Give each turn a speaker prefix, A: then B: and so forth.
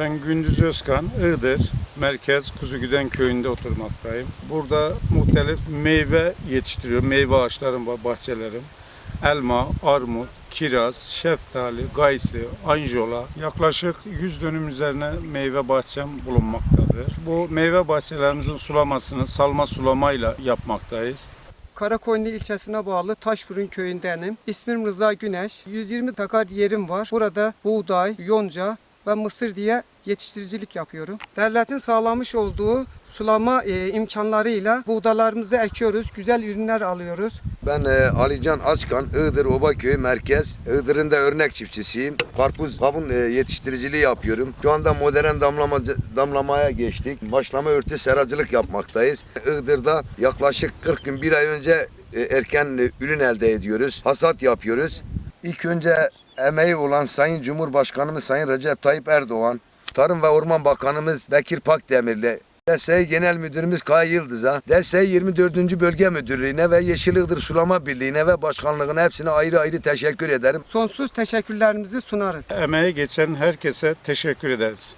A: Ben Gündüz Özkan, Iğdır, Merkez Kuzugüden köyünde oturmaktayım. Burada muhtelif meyve yetiştiriyorum. Meyve ağaçlarım var, bahçelerim. Elma, armut, kiraz, şeftali, gaysı, anjola. Yaklaşık 100 dönüm üzerine meyve bahçem bulunmaktadır. Bu meyve bahçelerimizin sulamasını salma sulamayla yapmaktayız.
B: Karakoyunlu ilçesine bağlı Taşburun köyündenim. İsmim Rıza Güneş. 120 takar yerim var. Burada buğday, yonca ve mısır diye yetiştiricilik yapıyorum. Devletin sağlamış olduğu sulama e, imkanlarıyla buğdalarımızı ekiyoruz. Güzel ürünler alıyoruz.
C: Ben e, Alican Açkan, Iğdır Obaköyü merkez. Iğdır'ın da örnek çiftçisiyim. Karpuz, kavun e, yetiştiriciliği yapıyorum. Şu anda modern damlama, damlamaya geçtik. Başlama örtü seracılık yapmaktayız. Iğdır'da yaklaşık 40 gün, bir ay önce e, erken e, ürün elde ediyoruz. Hasat yapıyoruz. İlk önce emeği olan Sayın Cumhurbaşkanımız Sayın Recep Tayyip Erdoğan, Tarım ve Orman Bakanımız Bekir Pakdemirli, DSE Genel Müdürümüz Kaya Yıldız'a, DSE 24. Bölge Müdürlüğü'ne ve Yeşil Iğdır Sulama Birliği'ne ve başkanlığına hepsine ayrı ayrı teşekkür ederim.
B: Sonsuz teşekkürlerimizi sunarız.
A: Emeğe geçen herkese teşekkür ederiz.